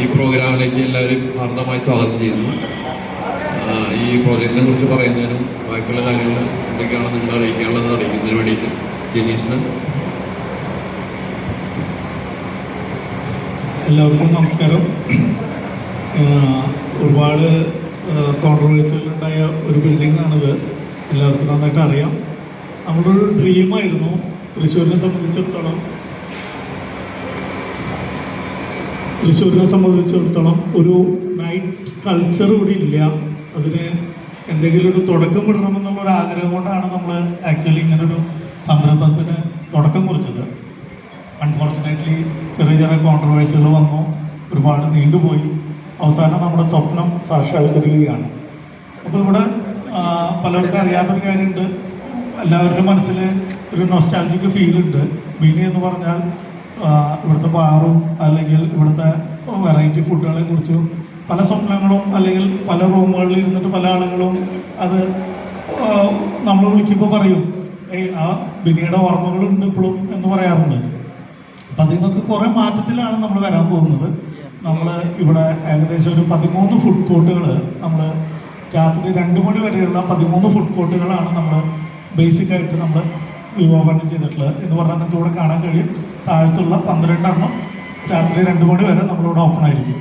ഈ പ്രോഗ്രാമിലേക്ക് എല്ലാവരും ഹാർദമായി സ്വാഗതം ചെയ്യുന്നു. ഈ പ്രോജക്റ്റിനെ കുറിച്ച് പറയുന്നതിനും ബാക്കിയുള്ള കാര്യങ്ങൾ എന്തൊക്കെയാണ് നിങ്ങൾ അറിയിക്കാനുള്ളത് അറിയിക്കുന്നതിന് വേണ്ടിയിട്ട് ജനീഷിന്. എല്ലാവർക്കും നമസ്കാരം. ഒരുപാട് കോൺട്രവേഴ്സികളുണ്ടായ ഒരു ബിൽഡിംഗ് ആണിത് എല്ലാവർക്കും നന്നായിട്ട് അറിയാം നമ്മുടെ ഒരു ഡ്രീമായിരുന്നു തൃശ്ശൂരിനെ സംബന്ധിച്ചിടത്തോളം തൃശ്ശൂരിനെ സംബന്ധിച്ചിടത്തോളം ഒരു നൈറ്റ് കൾച്ചർ ഇവിടെ ഇല്ല. അതിന് എന്തെങ്കിലും ഒരു തുടക്കം വിടണമെന്നുള്ള ഒരു ആഗ്രഹം കൊണ്ടാണ് നമ്മൾ ആക്ച്വലി ഇങ്ങനൊരു സംരംഭത്തിന് തുടക്കം കുറിച്ചത്. അൺഫോർച്ചുനേറ്റ്ലി ചെറിയ ചെറിയ കോൺട്രവേഴ്സികൾ വന്നു. ഒരുപാട് നീണ്ടുപോയി. അവസാനം നമ്മുടെ സ്വപ്നം സാക്ഷാത്കരിക്കുകയാണ്. അപ്പോൾ ഇവിടെ പലർക്കും അറിയാത്തൊരു കാര്യമുണ്ട്. എല്ലാവരുടെ മനസ്സിൽ ഒരു നൊസ്റ്റാലജിക്ക് ഫീൽ ഉണ്ട്. ബിനി എന്ന് പറഞ്ഞാൽ ഇവിടുത്തെ ബാറും അല്ലെങ്കിൽ ഇവിടുത്തെ വെറൈറ്റി ഫുഡുകളെ കുറിച്ചും പല സ്വപ്നങ്ങളും അല്ലെങ്കിൽ പല റൂമുകളിൽ ഇരുന്നിട്ട് പല ആളുകളും അത് നമ്മൾ വിളിക്കുമ്പോൾ പറയും ഏയ് ആ ബിനിയുടെ ഓർമ്മകളുണ്ട് ഇപ്പോഴും എന്ന് പറയാറുണ്ട്. അപ്പം അതിൽ നിന്നൊക്കെ കുറേ മാറ്റത്തിലാണ് നമ്മൾ വരാൻ പോകുന്നത്. നമ്മൾ ഇവിടെ ഏകദേശം ഒരു പതിമൂന്ന് ഫുഡ് കോർട്ടുകൾ നമ്മൾ രാത്രി രണ്ട് മണി വരെയുള്ള പതിമൂന്ന് ഫുഡ് കോർട്ടുകളാണ് നമ്മൾ ബേസിക്കായിട്ട് നമ്മൾ വിഭാവനം ചെയ്തിട്ടുള്ളത്. എന്ന് പറഞ്ഞാൽ നിങ്ങൾക്ക് ഇവിടെ കാണാൻ കഴിയും. താഴത്തുള്ള പന്ത്രണ്ടെണ്ണം രാത്രി രണ്ട് മണി വരെ നമ്മളിവിടെ ഓപ്പൺ ആയിരിക്കും.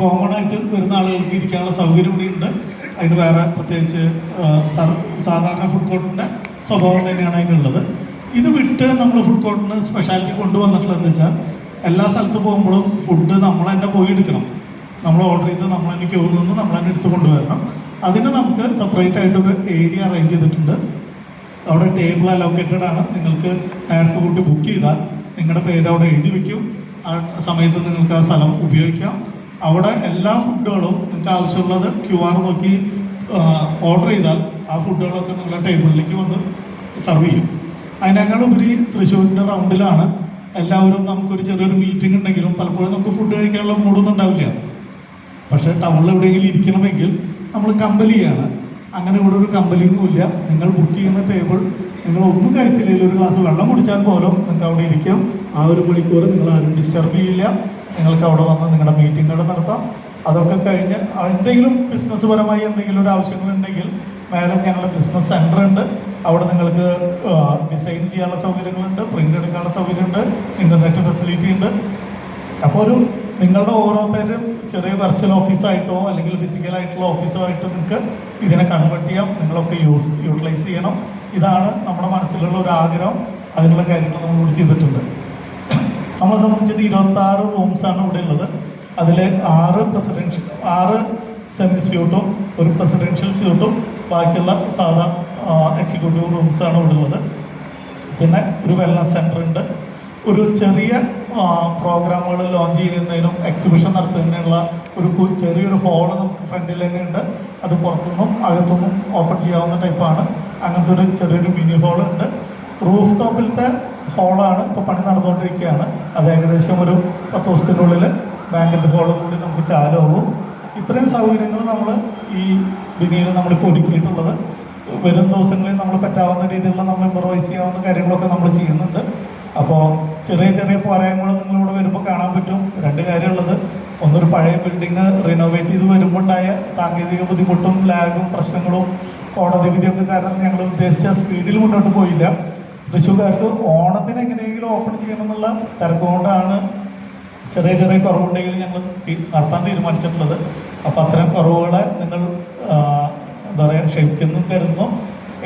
കോമൺ ആയിട്ട് വരുന്ന ആളുകൾക്ക് ഇരിക്കാനുള്ള സൗകര്യം കൂടി ഉണ്ട്. അതിന് വേറെ പ്രത്യേകിച്ച് സാധാരണ ഫുഡ് കോർട്ടിന്റെ സ്വഭാവം തന്നെയാണ് അതിനുള്ളത്. ഇത് വിട്ട് നമ്മൾ ഫുഡ് കോർട്ടിന് സ്പെഷ്യാലിറ്റി കൊണ്ടുവന്നിട്ടുള്ളത് വെച്ചാൽ എല്ലാ സ്ഥലത്ത് പോകുമ്പോഴും ഫുഡ് നമ്മൾ തന്നെ പോയി എടുക്കണം. നമ്മൾ ഓർഡർ ചെയ്ത് നമ്മൾ തന്നെ ക്യൂ നിന്ന് നമ്മൾ തന്നെ എടുത്ത് കൊണ്ടുവരണം. അതിന് നമുക്ക് സെപ്പറേറ്റ് ആയിട്ട് ഒരു ഏരിയ അറേഞ്ച് ചെയ്തിട്ടുണ്ട്. അവിടെ ടേബിൾ അലോക്കേറ്റഡ് ആണ്. നിങ്ങൾക്ക് നേരത്തെ കൂട്ടി ബുക്ക് ചെയ്താൽ നിങ്ങളുടെ പേര് അവിടെ എഴുതി വെക്കും. ആ സമയത്ത് നിങ്ങൾക്ക് ആ സ്ഥലം ഉപയോഗിക്കാം. അവിടെ എല്ലാ ഫുഡുകളും നിങ്ങൾക്ക് ആവശ്യമുള്ളത് ക്യു ആർ നോക്കി ഓർഡർ ചെയ്താൽ ആ ഫുഡുകളൊക്കെ നിങ്ങളുടെ ടേബിളിലേക്ക് വന്ന് സെർവ് ചെയ്യും. അതിനേക്കാൾ ഉപരി തൃശ്ശൂരിന്റെ റൗണ്ടിലാണ് എല്ലാവരും നമുക്കൊരു ചെറിയൊരു മീറ്റിംഗ് ഉണ്ടെങ്കിലും പലപ്പോഴും നമുക്ക് ഫുഡ് കഴിക്കാനുള്ള മൂഡൊന്നും ഉണ്ടാവില്ല. പക്ഷേ ടൗണിൽ എവിടെയെങ്കിലും ഇരിക്കണമെങ്കിൽ നമ്മൾ കമ്പലിയാണ് അങ്ങനെ ഇവിടെ ഒരു കമ്പലിങ്ങും ഇല്ല. നിങ്ങൾ ബുക്ക് ചെയ്യുന്ന ടേബിൾ നിങ്ങൾ ഒന്നും കഴിച്ചില്ലെങ്കിൽ ഒരു ഗ്ലാസ് വെള്ളം കുടിച്ചാൽ പോലും നിങ്ങൾക്ക് അവിടെ ഇരിക്കാം. ആ ഒരു മണിക്കൂർ നിങ്ങൾ ആരും ഡിസ്റ്റർബ് ചെയ്യില്ല. നിങ്ങൾക്ക് അവിടെ വന്ന് നിങ്ങളുടെ മീറ്റിങ്ങുകൾ നടത്താം. അതൊക്കെ കഴിഞ്ഞ് എന്തെങ്കിലും ബിസിനസ് പരമായി എന്തെങ്കിലും ഒരു ആവശ്യങ്ങളുണ്ടെങ്കിൽ മേലെ ഞങ്ങളുടെ ബിസിനസ് സെന്റർ ഉണ്ട്. അവിടെ നിങ്ങൾക്ക് ഡിസൈൻ ചെയ്യാനുള്ള സൗകര്യങ്ങളുണ്ട് പ്രിന്റ് എടുക്കാനുള്ള സൗകര്യമുണ്ട് ഇന്റർനെറ്റ് ഫെസിലിറ്റി ഉണ്ട്. അപ്പോൾ ഒരു നിങ്ങളുടെ ഓരോരുത്തരും ചെറിയ വെർച്വൽ ഓഫീസായിട്ടോ അല്ലെങ്കിൽ ഫിസിക്കൽ ആയിട്ടുള്ള ഓഫീസോ ആയിട്ടോ നിങ്ങൾക്ക് ഇതിനെ കൺവേർട്ട് ചെയ്യാം. നിങ്ങളൊക്കെ യൂസ് യൂട്ടിലൈസ് ചെയ്യണം. ഇതാണ് നമ്മുടെ മനസ്സിലുള്ള ഒരു ആഗ്രഹം. അതിനുള്ള കാര്യങ്ങൾ നമ്മൾ ചെയ്തിട്ടുണ്ട്. നമ്മളെ സംബന്ധിച്ചിട്ട് ഇരുപത്തി ആറ് റൂംസാണ് ഇവിടെ ഉള്ളത്. അതിൽ ആറ് പ്രസിഡൻഷ്യൽ ആറ് സെമി സ്യൂട്ടും ഒരു പ്രസിഡൻഷ്യൽ സ്യൂട്ടും ബാക്കിയുള്ള സാധാ എക്സിക്യൂട്ടീവ് റൂംസാണ് ഇവിടെ ഉള്ളത്. പിന്നെ ഒരു വെൽനസ് സെന്ററുണ്ട് ഒരു ചെറിയ പ്രോഗ്രാമുകൾ ലോഞ്ച് ചെയ്യുന്നതിനും എക്സിബിഷൻ നടത്തുന്നതിനുള്ള ഒരു ചെറിയൊരു ഹോൾ നമുക്ക് ഫ്രണ്ടിൽ തന്നെ ഉണ്ട്. അത് പുറത്തുനിന്നും അകത്തുനിന്നും ഓപ്പൺ ചെയ്യാവുന്ന ടൈപ്പാണ് അങ്ങനത്തെ ഒരു ചെറിയൊരു മിനി ഹോൾ ഉണ്ട്. റൂഫ് ടോപ്പിലത്തെ ഹോളാണ് ഇപ്പോൾ പണി നടന്നുകൊണ്ടിരിക്കുകയാണ്. അത് ഏകദേശം ഒരു പത്ത് ദിവസത്തിനുള്ളിൽ ബാങ്കിന്റെ ഹോളും കൂടി നമുക്ക് ചാലാവും ഇത്രയും സൗകര്യങ്ങൾ നമ്മൾ ഈ ബിനിയിൽ നമ്മളിപ്പോൾ ഒരുക്കിയിട്ടുള്ളത്. വരും ദിവസങ്ങളിൽ നമ്മൾ പറ്റാവുന്ന രീതിയിലുള്ള നമ്മൾ ഇമ്പ്രവൈസ് ചെയ്യാവുന്ന കാര്യങ്ങളൊക്കെ നമ്മൾ ചെയ്യുന്നുണ്ട്. അപ്പോൾ ചെറിയ ചെറിയ പോരായ്മകൾ നിങ്ങളിവിടെ വരുമ്പോൾ കാണാൻ പറ്റും. രണ്ട് കാര്യമുള്ളത്. ഒന്നൊരു പഴയ ബിൽഡിങ് റിനോവേറ്റ് ചെയ്ത് വരുമ്പോൾ ഉണ്ടായ സാങ്കേതിക ബുദ്ധിമുട്ടും ലാഗും പ്രശ്നങ്ങളും കോടതി വിധിയൊക്കെ കാരണം ഞങ്ങൾ ഉദ്ദേശിച്ച സ്പീഡിൽ മുന്നോട്ട് പോയില്ല. തൃശ്ശൂർക്കാർക്ക് ഓണത്തിന് എങ്ങനെയെങ്കിലും ഓപ്പൺ ചെയ്യണമെന്നുള്ള തിരക്കുകൊണ്ടാണ് ചെറിയ ചെറിയ കുറവുണ്ടെങ്കിൽ ഞങ്ങൾ നടത്താൻ തീരുമാനിച്ചിട്ടുള്ളത്. അപ്പോൾ അത്തരം കുറവുകളെ നിങ്ങൾ എന്താ പറയുക ക്ഷമിക്കുന്നു കരുതുന്നു.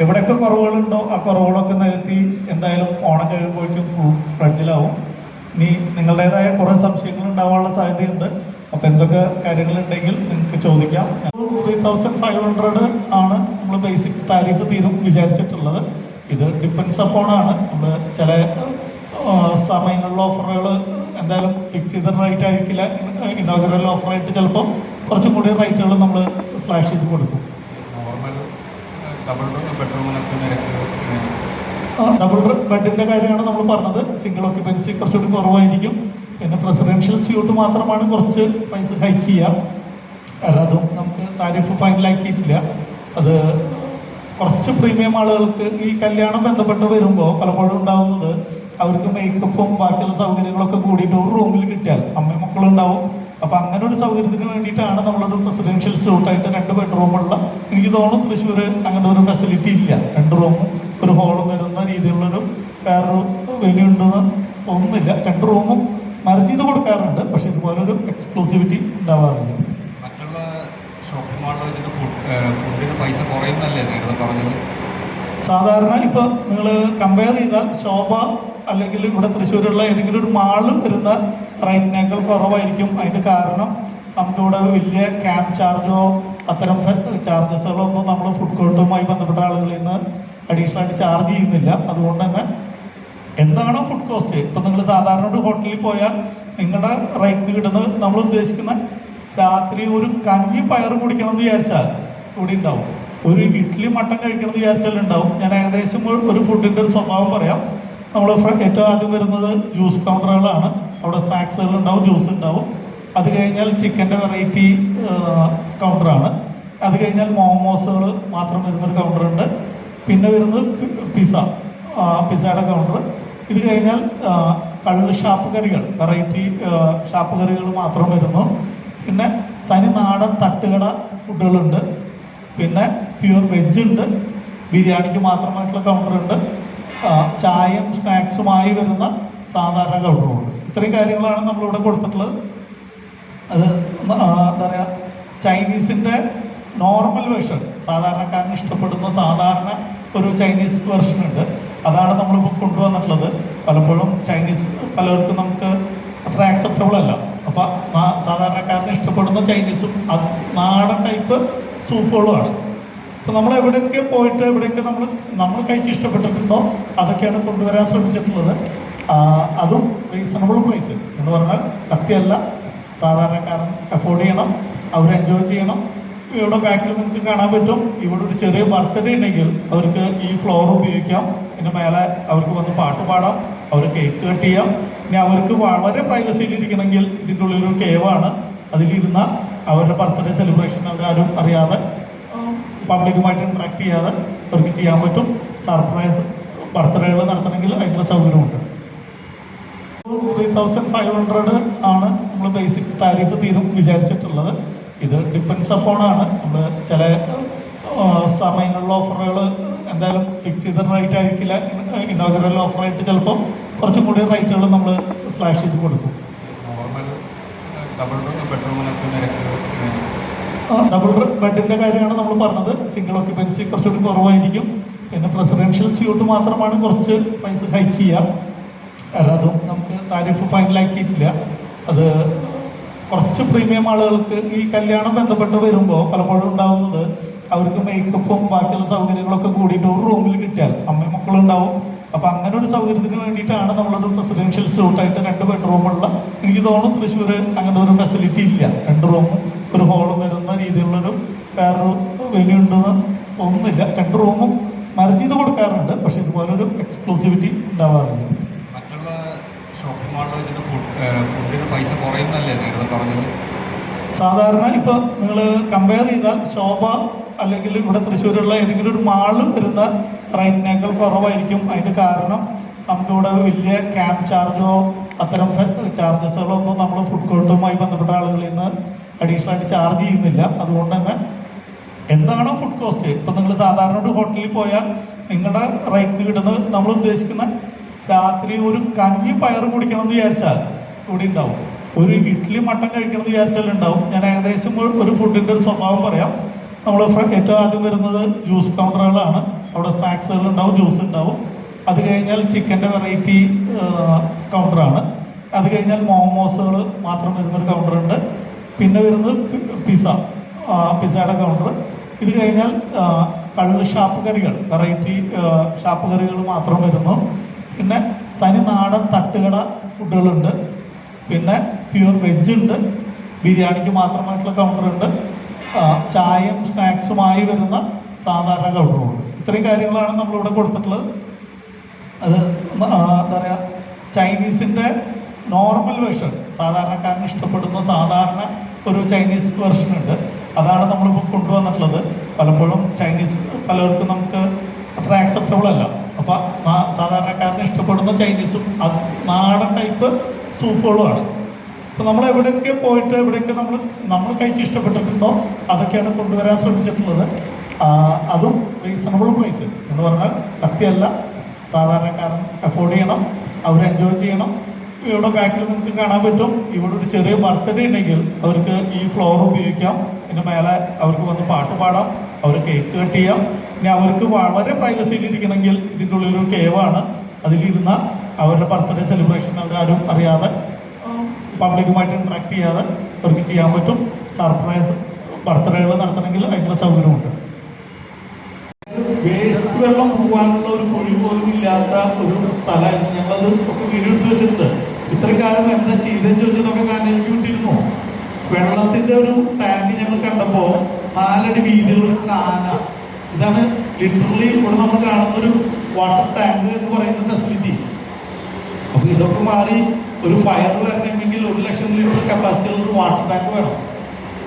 എവിടെയൊക്കെ കുറവുകളുണ്ടോ ആ കുറവുകളൊക്കെ നികത്തി എന്തായാലും ഓണം കഴിയുമ്പോഴേക്കും ഫുൾ ഫ്രഡ്ജിലാവും ഇനി നിങ്ങളുടേതായ കുറേ സംശയങ്ങൾ ഉണ്ടാവാനുള്ള സാധ്യതയുണ്ട്. അപ്പോൾ എന്തൊക്കെ കാര്യങ്ങളുണ്ടെങ്കിൽ നിങ്ങൾക്ക് ചോദിക്കാം. ത്രീ തൗസൻഡ് ഫൈവ് ഹൺഡ്രഡ് ആണ് നമ്മൾ ബേസിക് താരിഫ് തീരും വിചാരിച്ചിട്ടുള്ളത്. ഇത് ഡിപ്പെൻസ് അപ്പോൺ ആണ്. നമ്മൾ ചില സമയങ്ങളിൽ ഓഫറുകൾ എന്തായാലും ഫിക്സ് ചെയ്ത റേറ്റ് ആയിരിക്കില്ല. ഇനോഗ്രൽ ഓഫറായിട്ട് ചിലപ്പോൾ കുറച്ചും കൂടി റേറ്റുകൾ നമ്മൾ സ്ലാഷ് ചെയ്ത് കൊടുക്കും. നോർമൽ ഡബിൾ ബെഡ്റൂമിനൊക്കെ നിരക്ക് ഡബിൾ ബെഡിന്റെ കാര്യമാണ് നമ്മൾ പറഞ്ഞത്. സിംഗിൾ ഓക്യുപ്പൻസി കുറച്ചുകൂടി കുറവായിരിക്കും. പിന്നെ പ്രസിഡൻഷ്യൽ സ്യൂട്ട് മാത്രമാണ് കുറച്ച് പൈസ ഹൈക്ക് ചെയ്യുക. കാരണം അതും നമുക്ക് താരിഫ് ഫൈനലാക്കിയിട്ടില്ല അത് കുറച്ച് പ്രീമിയം ആളുകൾക്ക് ഈ കല്യാണം ബന്ധപ്പെട്ട് വരുമ്പോൾ പലപ്പോഴും ഉണ്ടാവുന്നത് അവർക്ക് മേക്കപ്പും ബാക്കിയുള്ള സൗകര്യങ്ങളൊക്കെ കൂടിയിട്ട് ഒരു റൂമിൽ കിട്ടിയാൽ അമ്മയും മക്കളുണ്ടാവും അപ്പൊ അങ്ങനെ ഒരു സൗകര്യത്തിന് വേണ്ടിയിട്ടാണ് നമ്മളൊരു പ്രസിഡൻഷ്യൽ സ്യൂട്ടായിട്ട് രണ്ട് ബെഡ്റൂമുള്ള എനിക്ക് തോന്നുന്നു തൃശ്ശൂർ അങ്ങനെ ഒരു ഫെസിലിറ്റി ഇല്ല. രണ്ട് റൂമും ഒരു ഹോളും വരുന്ന രീതിയിലുള്ളൊരു വേറൊരു വെന്യൂ ഉണ്ടെന്ന് തോന്നുന്നില്ല. രണ്ട് റൂമും മറിച്ച് ചെയ്ത് കൊടുക്കാറുണ്ട്. പക്ഷെ ഇതുപോലൊരു എക്സ്ക്ലൂസിവിറ്റി ഉണ്ടാവാറില്ല. മറ്റുള്ള ഷോപ്പിംഗ് മാളിൽ വെച്ചിട്ട് ഫുഡിന് പൈസ കുറയുന്നല്ലേ നേരത്തെ പറഞ്ഞത്? സാധാരണ ഇപ്പൊ നിങ്ങൾ കമ്പയർ ചെയ്താൽ ശോഭ അല്ലെങ്കിൽ ഇവിടെ തൃശ്ശൂരുള്ള ഏതെങ്കിലും ഒരു മാളിൽ വരുന്ന റേറ്റിനേക്കാൾ കുറവായിരിക്കും. അതിന്റെ കാരണം നമുക്കിവിടെ വലിയ ക്യാമ്പ് ചാർജോ അത്തരം ചാർജസുകളോ ഒന്നും നമ്മൾ ഫുഡ് കോർട്ടുമായി ബന്ധപ്പെട്ട ആളുകളിൽ നിന്ന് അഡീഷണൽ ആയിട്ട് ചാർജ് ചെയ്യുന്നില്ല. അതുകൊണ്ട് തന്നെ എന്താണോ ഫുഡ് കോസ്റ്റ് ഇപ്പൊ നിങ്ങൾ സാധാരണ ഒരു ഹോട്ടലിൽ പോയാൽ നിങ്ങളുടെ റേറ്റിന് കിട്ടുന്നത് നമ്മൾ ഉദ്ദേശിക്കുന്ന രാത്രി ഒരു കഞ്ഞി പയറും കുടിക്കണം എന്ന് വിചാരിച്ചാൽ ഇവിടെ ഉണ്ടാവും. ഒരു ഇഡ്ഡലി മട്ടൻ കഴിക്കണം എന്ന് വിചാരിച്ചാൽ ഉണ്ടാവും. ഞാൻ ഏകദേശം ഒരു- ഫുഡിന്റെ ഒരു സ്വഭാവം പറയാം. നമ്മൾ ഏറ്റവും ആദ്യം വരുന്നത് ജ്യൂസ് കൗണ്ടറുകളാണ് അവിടെ സ്നാക്സുകൾ ഉണ്ടാവും ജ്യൂസ് ഉണ്ടാവും. അത് കഴിഞ്ഞാൽ ചിക്കന്റെ വെറൈറ്റി കൗണ്ടറാണ് അത് കഴിഞ്ഞാൽ മോമോസുകൾ മാത്രം വരുന്നൊരു കൗണ്ടറുണ്ട് പിന്നെ വരുന്നത് പിസ്സ പിസ്സയുടെ കൗണ്ടർ ഇത് കഴിഞ്ഞാൽ കള്ള് ഷാപ്പ് കറികൾ വെറൈറ്റി ഷാപ്പ് കറികൾ മാത്രം വരുന്നു. പിന്നെ തനി നാടൻ തട്ടുകട ഫുഡുകളുണ്ട് പിന്നെ പ്യുവർ വെജ് ഉണ്ട്. ബിരിയാണിക്ക് മാത്രമായിട്ടുള്ള ആ, ചായയും സ്നാക്സുമായി വരുന്ന സാധാരണ കൗണ്ടറുകൾ ഇത്രയും കാര്യങ്ങളാണ് നമ്മളിവിടെ കൊടുത്തിട്ടുള്ളത്. അത് എന്താ പറയുക ചൈനീസിന്റെ നോർമൽ വേർഷൻ. സാധാരണക്കാരന് ഇഷ്ടപ്പെടുന്ന സാധാരണ ഒരു ചൈനീസ് വേർഷൻ ഉണ്ട്. അതാണ് നമ്മളിപ്പോൾ കൊണ്ടുവന്നിട്ടുള്ളത്. പലപ്പോഴും ചൈനീസ് പലർക്കും നമുക്ക് അത്ര ആക്സെപ്റ്റബിൾ അല്ല. അപ്പോൾ സാധാരണക്കാരന് ഇഷ്ടപ്പെടുന്ന ചൈനീസും നാടൻ ടൈപ്പ് സൂപ്പുകളുമാണ് അപ്പോൾ നമ്മൾ എവിടെയൊക്കെ പോയിട്ട് എവിടെയൊക്കെ നമ്മൾ നമ്മൾ കഴിച്ച് ഇഷ്ടപ്പെട്ടിട്ടുണ്ടോ അതൊക്കെയാണ് കൊണ്ടുവരാൻ ശ്രമിച്ചിട്ടുള്ളത്. അതും റീസണബിൾ പ്രൈസ് എന്ന് പറഞ്ഞാൽ കത്തിയല്ല സാധാരണക്കാരൻ അഫോർഡ് ചെയ്യണം അവർ എൻജോയ് ചെയ്യണം. ഇവിടെ ബാക്കിൽ നിങ്ങൾക്ക് കാണാൻ പറ്റും. ഇവിടെ ഒരു ചെറിയ ബർത്ത്ഡേ ഉണ്ടെങ്കിൽ അവർക്ക് ഈ ഫ്ലോർ ഉപയോഗിക്കാം. പിന്നെ മേലെ അവർക്ക് വന്ന് പാട്ട് പാടാം അവർ കേക്ക് കട്ട് ചെയ്യാം. പിന്നെ അവർക്ക് വളരെ പ്രൈവസിയിൽ ഇരിക്കണമെങ്കിൽ ഇതിന്റെ ഉള്ളിൽ ഒരു കേവാണ് അതിലിരുന്ന അവരുടെ ബർത്ത്ഡേ സെലിബ്രേഷൻ അവരാരും അറിയാതെ പബ്ലിക്കുമായിട്ട് ഇൻട്രാക്ട് ചെയ്യാതെ അവർക്ക് ചെയ്യാൻ പറ്റും. സർപ്രൈസ് ബർത്ത്ഡേകൾ നടത്തണമെങ്കിൽ അതിനുള്ള സൗകര്യമുണ്ട്. ത്രീ തൗസൻഡ് ഫൈവ് ഹൺഡ്രഡ് ആണ് നമ്മൾ ബേസിക് താരിഫ് തീരും വിചാരിച്ചിട്ടുള്ളത്. ഇത് ഡിപ്പെൻസ് അപ്പോൺ ആണ്. നമ്മൾ ചില സമയങ്ങളിൽ ഓഫറുകൾ എന്തായാലും ഫിക്സ് ചെയ്ത റേറ്റ് ആയിരിക്കില്ല. ഇന്നോഗ്രൽ ഓഫറായിട്ട് ചിലപ്പോൾ കുറച്ചും കൂടി റേറ്റുകൾ നമ്മൾ സ്ലാഷ് ചെയ്ത് കൊടുക്കും. നോർമൽ ഡബിൾ ബെഡ്റൂമിനൊക്കെ നിരക്ക് ഡബിൾ ബെഡിന്റെ കാര്യമാണ് നമ്മൾ പറഞ്ഞത്. സിംഗിൾ ഓക്യുപ്പൻസി കുറച്ചുകൂടി കുറവായിരിക്കും. പിന്നെ പ്രസിഡൻഷ്യൽ സ്യൂട്ട് മാത്രമാണ് കുറച്ച് പൈസ ഹൈക്ക് ചെയ്യുക. അല്ലാതും നമുക്ക് താരിഫ് ഫൈനലാക്കിയിട്ടില്ല അത് കുറച്ച് പ്രീമിയം ആളുകൾക്ക് ഈ കല്യാണം ബന്ധപ്പെട്ട് വരുമ്പോൾ പലപ്പോഴും ഉണ്ടാവുന്നത് അവർക്ക് മേക്കപ്പും ബാക്കിയുള്ള സൗകര്യങ്ങളൊക്കെ കൂടിയിട്ട് ഒരു റൂമിൽ കിട്ടിയാൽ അമ്മയും മക്കളും ഉണ്ടാവും. അപ്പൊ അങ്ങനെ ഒരു സൗകര്യത്തിന് വേണ്ടിയിട്ടാണ് നമ്മളൊരു പ്രസിഡൻഷ്യൽ സ്യൂട്ടായിട്ട് രണ്ട് ബെഡ്റൂമുള്ള എനിക്ക് തോന്നുന്നു തൃശ്ശൂർ അങ്ങനെ ഒരു ഫെസിലിറ്റി ഇല്ല. രണ്ട് റൂമും ഒരു ഹോളും വരുന്ന രീതിയിലുള്ളൊരു വേറൊരു വിലയുണ്ടെന്ന് തോന്നുന്നില്ല. രണ്ട് റൂമും മറിച്ച് ചെയ്ത് കൊടുക്കാറുണ്ട്. പക്ഷെ ഇതുപോലൊരു എക്സ്ക്ലൂസിവിറ്റി ഉണ്ടാവാറില്ല. മറ്റുള്ള ഷോപ്പിംഗ് മാളിൽ വെച്ചിട്ട് ഫുഡിന് പൈസ കുറയുന്നല്ലേ നേരത്തെ പറഞ്ഞത്? സാധാരണ ഇപ്പൊ നിങ്ങൾ കമ്പയർ ചെയ്താൽ ശോഭ അല്ലെങ്കിൽ ഇവിടെ തൃശ്ശൂരുള്ള ഏതെങ്കിലും ഒരു മാളിൽ വരുന്ന റേറ്റിനേക്കാൾ കുറവായിരിക്കും. അതിന്റെ കാരണം നമുക്കിവിടെ വലിയ ക്യാബ് ചാർജോ അത്തരം ചാർജസുകളോ ഒന്നും നമ്മൾ ഫുഡ് കോർട്ടുമായി ബന്ധപ്പെട്ട ആളുകളിൽ നിന്ന് അഡീഷണൽ ആയിട്ട് ചാർജ് ചെയ്യുന്നില്ല. അതുകൊണ്ട് തന്നെ എന്താണോ ഫുഡ് കോസ്റ്റ് ഇപ്പൊ നിങ്ങൾ സാധാരണ ഒരു ഹോട്ടലിൽ പോയാൽ നിങ്ങളുടെ റേറ്റിന് കിട്ടുന്നത് നമ്മൾ ഉദ്ദേശിക്കുന്ന രാത്രി ഒരു കഞ്ഞി പയറും കുടിക്കണം എന്ന് വിചാരിച്ചാൽ കൂടി ഉണ്ടാവും. ഒരു ഇഡ്ഡലി മട്ടൻ കഴിക്കണം എന്ന് വിചാരിച്ചാൽ ഉണ്ടാവും. ഞാൻ ഏകദേശം ഒരു- ഫുഡിന്റെ ഒരു സ്വഭാവം പറയാം. നമ്മൾ ഏറ്റവും ആദ്യം വരുന്നത് ജ്യൂസ് കൗണ്ടറുകളാണ് അവിടെ സ്നാക്സുകൾ ഉണ്ടാവും ജ്യൂസ് ഉണ്ടാവും. അത് കഴിഞ്ഞാൽ ചിക്കന്റെ വെറൈറ്റി കൗണ്ടറാണ് അത് കഴിഞ്ഞാൽ മോമോസുകൾ മാത്രം വരുന്നൊരു കൗണ്ടറുണ്ട് പിന്നെ വരുന്നത് പിസ പിസയുടെ കൗണ്ടർ ഇത് കഴിഞ്ഞാൽ കള്ള് ഷാപ്പ് കറികൾ വെറൈറ്റി ഷാപ്പ് കറികൾ മാത്രം വരുന്നു. പിന്നെ തനി നാടൻ തട്ടുകട ഫുഡുകളുണ്ട് പിന്നെ പ്യുവർ വെജ് ഉണ്ട്. ബിരിയാണിക്ക് മാത്രമായിട്ടുള്ള കൗണ്ടർ ഉണ്ട്. ചായയും സ്നാക്സുമായി വരുന്ന സാധാരണ കൗണ്ടറുണ്ട് ഇത്രയും കാര്യങ്ങളാണ് നമ്മളിവിടെ കൊടുത്തിട്ടുള്ളത്. അത് എന്താ പറയുക ചൈനീസിന്റെ നോർമൽ വേർഷൻ. സാധാരണക്കാരന് ഇഷ്ടപ്പെടുന്ന സാധാരണ ഒരു ചൈനീസ് വേർഷൻ ഉണ്ട്. അതാണ് നമ്മളിപ്പോൾ കൊണ്ടുവന്നിട്ടുള്ളത്. പലപ്പോഴും ചൈനീസ് പലർക്കും നമുക്ക് അത്ര ആക്സെപ്റ്റബിൾ അല്ല. അപ്പോൾ സാധാരണക്കാരന് ഇഷ്ടപ്പെടുന്ന ചൈനീസും നാടൻ ടൈപ്പ് സൂപ്പുകളുമാണ്. അപ്പോൾ നമ്മൾ എവിടെയൊക്കെ പോയിട്ട് എവിടെയൊക്കെ നമ്മൾ നമ്മൾ കഴിച്ച് ഇഷ്ടപ്പെട്ടിട്ടുണ്ടോ അതൊക്കെയാണ് കൊണ്ടുവരാൻ ശ്രമിച്ചിട്ടുള്ളത്. അതും റീസണബിൾ പ്രൈസ് എന്ന് പറഞ്ഞാൽ കത്തിയല്ല സാധാരണക്കാരൻ അഫോർഡ് ചെയ്യണം. അവർ എൻജോയ് ചെയ്യണം. ഇവിടെ ബാക്കിൽ നിങ്ങൾക്ക് കാണാൻ പറ്റും. ഇവിടെ ഒരു ചെറിയ ബർത്ത്ഡേ ഉണ്ടെങ്കിൽ അവർക്ക് ഈ ഫ്ലോർ ഉപയോഗിക്കാം. പിന്നെ മേലെ അവർക്ക് വന്ന് പാട്ട് പാടാം. അവർ കേക്ക് കട്ട് ചെയ്യാം. പിന്നെ അവർക്ക് വളരെ പ്രൈവസിയിൽ ഇരിക്കണമെങ്കിൽ ഇതിന്റെ ഉള്ളിൽ ഒരു കേവാണ് അതിലിരുന്ന അവരുടെ ബർത്ത്ഡേ സെലിബ്രേഷൻ അവരാരും അറിയാതെ പബ്ലിക്കുമായിട്ട് ഇൻട്രാക്ട് ചെയ്യാതെ അവർക്ക് ചെയ്യാൻ പറ്റും. സർപ്രൈസ് ബർത്ത്ഡേകൾ നടത്തണമെങ്കിൽ അതിനുള്ള സൗകര്യമുണ്ട്. വേസ്റ്റ് വെള്ളം പോകാനുള്ള ഒരു കുഴി പോലും ഇല്ലാത്ത ഒരു സ്ഥലമായിരുന്നു ഞങ്ങളത് ഒക്കെ എടുത്ത് വെച്ചിട്ടുണ്ട് ഇത്രയും കാലം എന്താ ചെയ്തെന്ന് ചോദിച്ചതൊക്കെ എനിക്ക് വിട്ടിരുന്നു വെള്ളത്തിന്റെ ഒരു ടാങ്ക് ഞങ്ങൾ കണ്ടപ്പോ നാലടി വീതിയുള്ള ഒരു കാന. ഇതാണ് ലിറ്ററലി ഇവിടെ നമ്മൾ കാണുന്ന ഒരു വാട്ടർ ടാങ്ക് എന്ന് പറയുന്ന ഫെസിലിറ്റി അപ്പൊ ഇതൊക്കെ മാറി ഒരു ഫയർ വരണമെങ്കിൽ ഒരു ലക്ഷം ലിറ്റർ കപ്പാസിറ്റി ഉള്ള ഒരു വാട്ടർ ടാങ്ക് വേണം.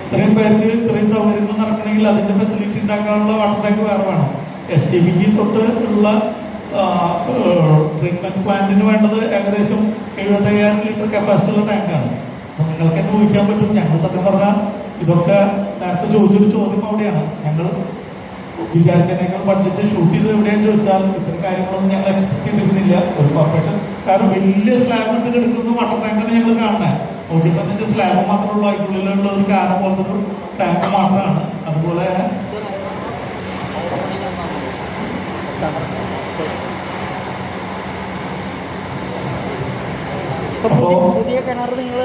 ഇത്രയും പേർക്ക് ഇത്രയും സൗകര്യങ്ങൾ നടക്കണമെങ്കിൽ അതിന്റെ ഫെസിലിറ്റി ഉണ്ടാക്കാനുള്ള വാട്ടർ ടാങ്ക് വേറെ വേണം. എസ് ടി ബിക്ക് തൊട്ട് ഉള്ള ട്രീറ്റ്മെന്റ് പ്ലാന്റിന് വേണ്ടത് ഏകദേശം എഴുപത്തയ്യായിരം ലിറ്റർ കപ്പാസിറ്റി ഉള്ള ടാങ്കാണ് അപ്പൊ നിങ്ങൾക്ക് എന്ത് ഊഹിക്കാൻ പറ്റും. ഞങ്ങൾ സത്യം പറഞ്ഞാൽ ഇതൊക്കെ നേരത്തെ ചോദിച്ചൊരു ചോദ്യം അവിടെയാണ്. ഞങ്ങൾ വിചാരിച്ചതിനേക്കാൾ ബഡ്ജറ്റ് ഷൂട്ട് ചെയ്ത് എവിടെയാന്ന് ചോദിച്ചാൽ ഇത്തരം കാര്യങ്ങളൊന്നും ഞങ്ങൾ എക്സ്പെക്ട് ചെയ്തിരുന്നില്ല. ഒരു കോർപ്പറേഷൻ കാരണം വലിയ സ്ലാബ് ഇട്ട് കിടക്കുന്ന വാട്ടർ ടാങ്കാണ് ഞങ്ങൾ കാണുന്നത് നോക്കിയപ്പോൾ സ്ലാബ് മാത്രമുള്ള അതിനുള്ളിലുള്ള ഒരു കാന പോലത്തെ ഒരു ടാങ്ക് മാത്രമാണ്. അതുപോലെ ഇപ്പൊ അപ്പോ- പുതിയ കിണർ നിങ്ങൾ